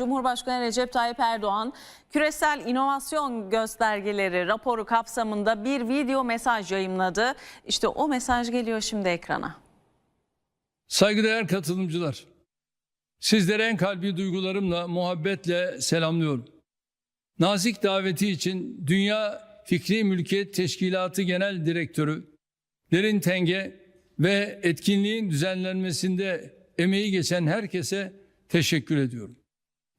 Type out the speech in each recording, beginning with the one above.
Cumhurbaşkanı Recep Tayyip Erdoğan küresel inovasyon göstergeleri raporu kapsamında bir video mesaj yayımladı. İşte o mesaj geliyor şimdi ekrana. Saygıdeğer katılımcılar, sizlere en kalbi duygularımla, muhabbetle selamlıyorum. Nazik daveti için Dünya Fikri Mülkiyet Teşkilatı Genel Direktörü Derin Tenge ve etkinliğin düzenlenmesinde emeği geçen herkese teşekkür ediyorum.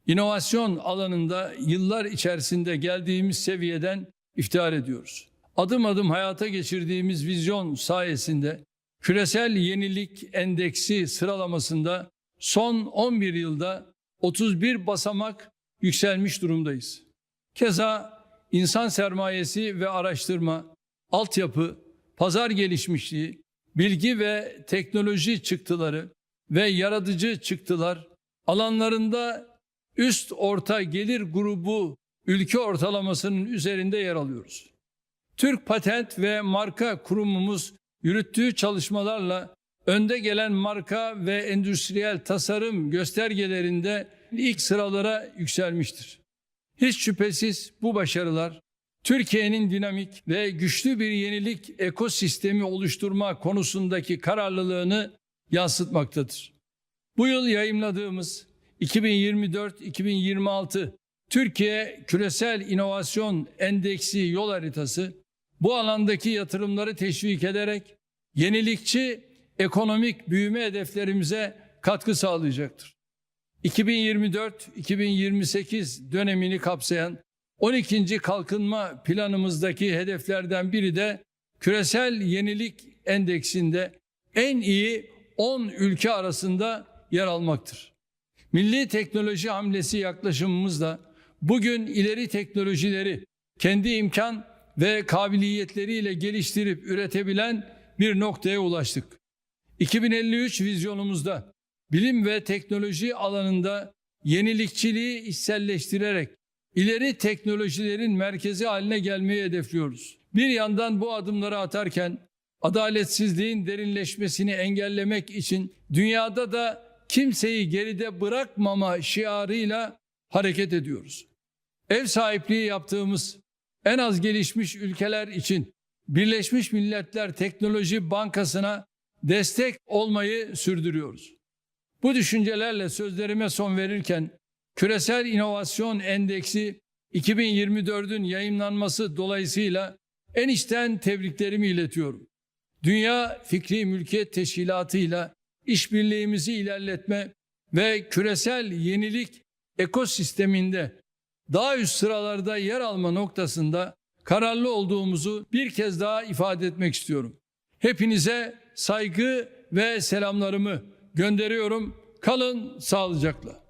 İnovasyon alanında yıllar içerisinde geldiğimiz seviyeden iftihar ediyoruz. Adım adım hayata geçirdiğimiz vizyon sayesinde küresel yenilik endeksi sıralamasında son 11 yılda 31 basamak yükselmiş durumdayız. Keza insan sermayesi ve araştırma, altyapı, pazar gelişmişliği, bilgi ve teknoloji çıktıları ve yaratıcı çıktılar alanlarında üst orta gelir grubu ülke ortalamasının üzerinde yer alıyoruz. Türk Patent ve Marka Kurumumuz yürüttüğü çalışmalarla önde gelen marka ve endüstriyel tasarım göstergelerinde ilk sıralara yükselmiştir. Hiç şüphesiz bu başarılar Türkiye'nin dinamik ve güçlü bir yenilik ekosistemi oluşturma konusundaki kararlılığını yansıtmaktadır. Bu yıl yayımladığımız 2024-2026 Türkiye Küresel İnovasyon Endeksi yol haritası bu alandaki yatırımları teşvik ederek yenilikçi ekonomik büyüme hedeflerimize katkı sağlayacaktır. 2024-2028 dönemini kapsayan 12. kalkınma planımızdaki hedeflerden biri de küresel yenilik endeksinde en iyi 10 ülke arasında yer almaktır. Milli teknoloji hamlesi yaklaşımımızla bugün ileri teknolojileri kendi imkan ve kabiliyetleriyle geliştirip üretebilen bir noktaya ulaştık. 2053 vizyonumuzda bilim ve teknoloji alanında yenilikçiliği içselleştirerek ileri teknolojilerin merkezi haline gelmeyi hedefliyoruz. Bir yandan bu adımları atarken adaletsizliğin derinleşmesini engellemek için dünyada da kimseyi geride bırakmama şiarıyla hareket ediyoruz. Ev sahipliği yaptığımız en az gelişmiş ülkeler için Birleşmiş Milletler Teknoloji Bankası'na destek olmayı sürdürüyoruz. Bu düşüncelerle sözlerime son verirken Küresel İnovasyon Endeksi 2024'ün yayınlanması dolayısıyla en içten tebriklerimi iletiyorum. Dünya Fikri Mülkiyet Teşkilatı ile işbirliğimizi ilerletme ve küresel yenilik ekosisteminde daha üst sıralarda yer alma noktasında kararlı olduğumuzu bir kez daha ifade etmek istiyorum. Hepinize saygı ve selamlarımı gönderiyorum. Kalın sağlıcakla.